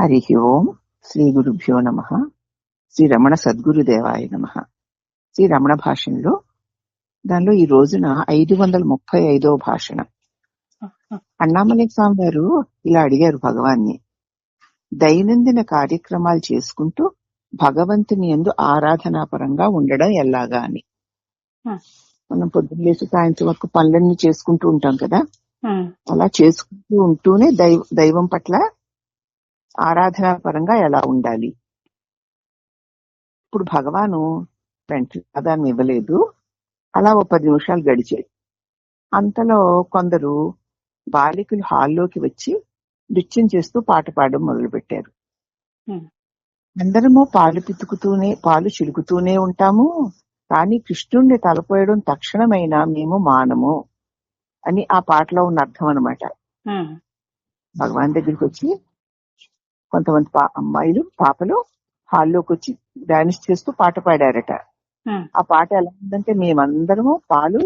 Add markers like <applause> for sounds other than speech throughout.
హరి ఓం శ్రీ గురుభ్యో నమ శ్రీ రమణ సద్గురుదేవాయ నమ శ్రీ రమణ భాషణలో దానిలో ఈ రోజున ఐదు వందల ముప్పై ఐదవ భాషణ. అన్నామలై స్వామి గారు ఇలా అడిగారు భగవాన్ని. దైనందిన కార్యక్రమాలు చేసుకుంటూ భగవంతుని ఎందు ఆరాధనాపరంగా ఉండడం ఎలాగా అని. మనం పొద్దున్న లేచి సాయంత్రం వరకు పనులన్నీ చేసుకుంటూ ఉంటాం కదా? అలా చేసుకుంటూ ఉంటూనే దైవ దైవం పట్ల ఆరాధనా పరంగా ఎలా ఉండాలి? ఇప్పుడు భగవాను వెంటనే ఆదాన్ని ఇవ్వలేదు. అలా ఓ పది నిమిషాలు గడిచాయి. అంతలో కొందరు బాలికలు హాల్లోకి వచ్చి నృత్యం చేస్తూ పాట పాడడం మొదలు పెట్టారు Hmm. అందరము పాలు పితుకుతూనే పాలు చిలుకుతూనే ఉంటాము కానీ కృష్ణుణ్ణి తలపోయడం తక్షణమైనా మేము మానము అని ఆ పాటలో ఉన్న అర్థం అనమాట భగవాన్ దగ్గరికి వచ్చి కొంతమంది పా- అమ్మాయిలు పాపలు హాల్లోకి వచ్చి డాన్స్ చేస్తూ పాట పాడారట. ఆ. పాట ఎలా ఉందంటే మేమందరము పాలు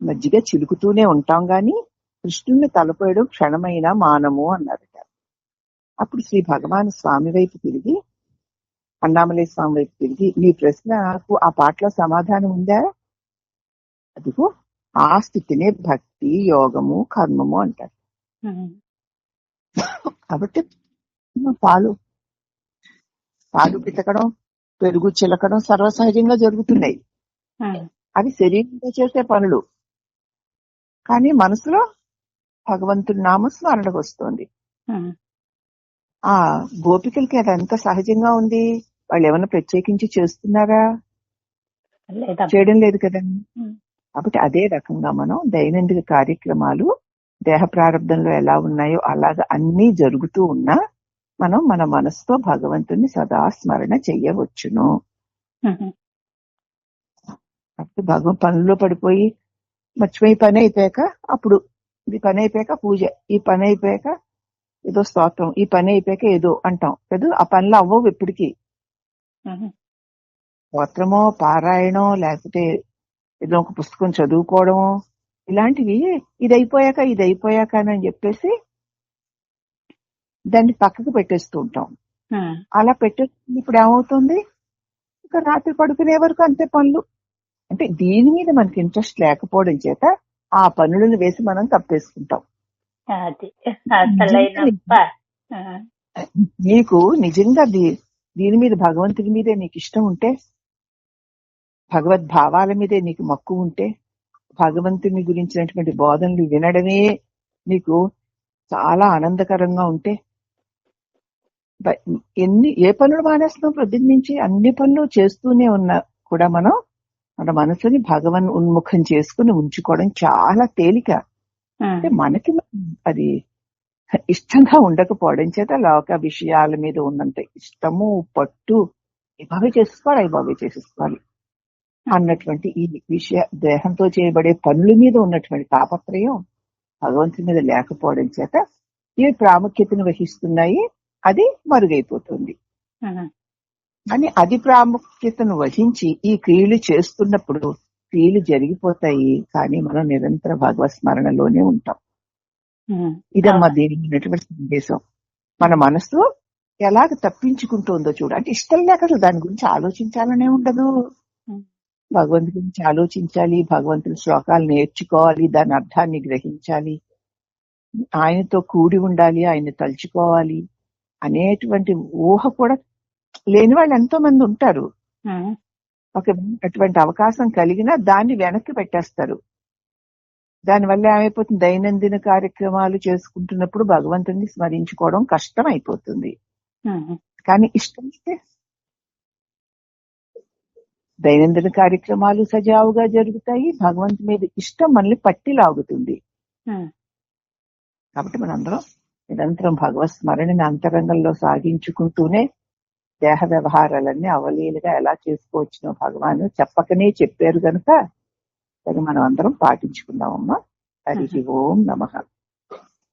మజ్జిగ చిలుకుతూనే ఉంటాం గాని కృష్ణుని తలపోయడం క్షణమైనా మానము అన్నారట. అప్పుడు శ్రీ భగవాన్ స్వామి వైపు తిరిగి అన్నామలై స్వామి వైపు తిరిగి మీ ప్రశ్నకు ఆ పాటలో సమాధానం ఉందా? అదిగో ఆ స్థితినే భక్తి యోగము కర్మము అంటారు. <laughs> కాబట్టి పాలు. పాలు పితకడం పెరుగు చిలకడం సర్వసహజంగా జరుగుతున్నాయి. అవి శరీరంతో చేసే పనులు. కానీ మనసులో భగవంతుడి నామ స్మరణ వస్తోంది. ఆ. గోపికలకి అది ఎంత సహజంగా ఉంది? వాళ్ళు ఏమైనా ప్రత్యేకించి చేస్తున్నారా? చేయడం లేదు కదా. ఉమ్, కాబట్టి అదే రకంగా మనం దైనందిన కార్యక్రమాలు దేహ ప్రారంభంలో ఎలా ఉన్నాయో అలాగా అన్ని జరుగుతూ ఉన్నా మనం మన మనసుతో భగవంతుని సదా స్మరణ చెయ్యవచ్చును. కాబట్టి భగవం పనుల్లో పడిపోయి మర్చిపోయి పని అయిపోయాక అప్పుడు ఇది పని అయిపోయాక పూజ ఈ పని అయిపోయాక ఏదో స్తోత్రం ఈ పని అయిపోయాక ఏదో అంటాం కదా ఆ పనులు అవ్వవు ఎప్పటికీ. ఉమ్, స్తోత్రమో పారాయణం లేకపోతే ఏదో ఒక పుస్తకం చదువుకోవడమో ఇలాంటివి ఇది అయిపోయాక ఇది అయిపోయాక అని చెప్పేసి దాన్ని పక్కకు పెట్టేస్తూ ఉంటాం. అలా పెట్టేస్తుంది ఇప్పుడు ఏమవుతుంది? ఇంకా రాత్రి పడుకునే వరకు అంతే పనులు. అంటే దీని మీద మనకి ఇంట్రెస్ట్ లేకపోవడం చేత ఆ పనులను వేసి మనం తప్పేసుకుంటాం నీకు నిజంగా దీ- దీని మీద భగవంతుడి మీదే నీకు ఇష్టం ఉంటే భగవద్ భావాల మీదే నీకు మక్కువ ఉంటే భగవంతుని గురించినటువంటి బోధనలు వినడమే నీకు చాలా ఆనందకరంగా ఉంటే ఎన్ని ఏ పనులు మానేస్తున్నాం నుంచి అన్ని పనులు చేస్తూనే ఉన్నా కూడా మనం మన మనసుని భగవన్ ఉన్ముఖం చేసుకుని ఉంచుకోవడం చాలా తేలిక. అంటే మనకి అది ఇష్టంగా ఉండకపోవడం చేత లోక విషయాల మీద ఉన్నంత ఇష్టము పట్టు బాగా చేసుకోవాలి అవి బాగా చేసేసుకోవాలి అన్నటువంటి ఈ విషయ దేహంతో చేయబడే పనుల మీద ఉన్నటువంటి తాపత్రయం భగవంతుని మీద లేకపోవడం చేత ఇవి ప్రాముఖ్యతను వహిస్తున్నాయి? అది మరుగైపోతుంది. అని అది ప్రాముఖ్యతను వహించి ఈ క్రియలు చేస్తున్నప్పుడు క్రియలు జరిగిపోతాయి కానీ మనం నిరంతర భగవత్ స్మరణలోనే ఉంటాం. ఇదమ్మా దీనికి ఉన్నటువంటి సందేశం. మన మనసు ఎలాగ తప్పించుకుంటుందో చూడు. అంటే ఇష్టం లేక దాని గురించి ఆలోచించాలనే ఉండదు. ఉమ్, భగవంతుడి గురించి ఆలోచించాలి భగవంతుని శ్లోకాలు నేర్చుకోవాలి దాని అర్థాన్ని గ్రహించాలి. ఆయనతో కూడి ఉండాలి ఆయన తలుచుకోవాలి. అనేటువంటి ఊహ కూడా లేని వాళ్ళు ఎంతో మంది ఉంటారు ఒక అటువంటి అవకాశం కలిగినా దాన్ని వెనక్కి పెట్టేస్తారు. దానివల్ల ఏమైపోతుంది? దైనందిన కార్యక్రమాలు చేసుకుంటున్నప్పుడు భగవంతుని స్మరించుకోవడం కష్టం అయిపోతుంది కానీ ఇష్టం ఇస్తే దైనందిన కార్యక్రమాలు సజావుగా జరుగుతాయి. భగవంతు మీద ఇష్టం మనల్ని పట్టి లాగుతుంది కాబట్టి మనందరం నిరంతరం భగవత్ స్మరణని అంతరంగంలో సాగించుకుంటూనే దేహ వ్యవహారాలన్నీ అవలీలుగా ఎలా చేసుకోవచ్చునో భగవాను చెప్పకనే చెప్పారు గనుక అది మనం అందరం పాటించుకుందామమ్మా. హరి ఓం నమః.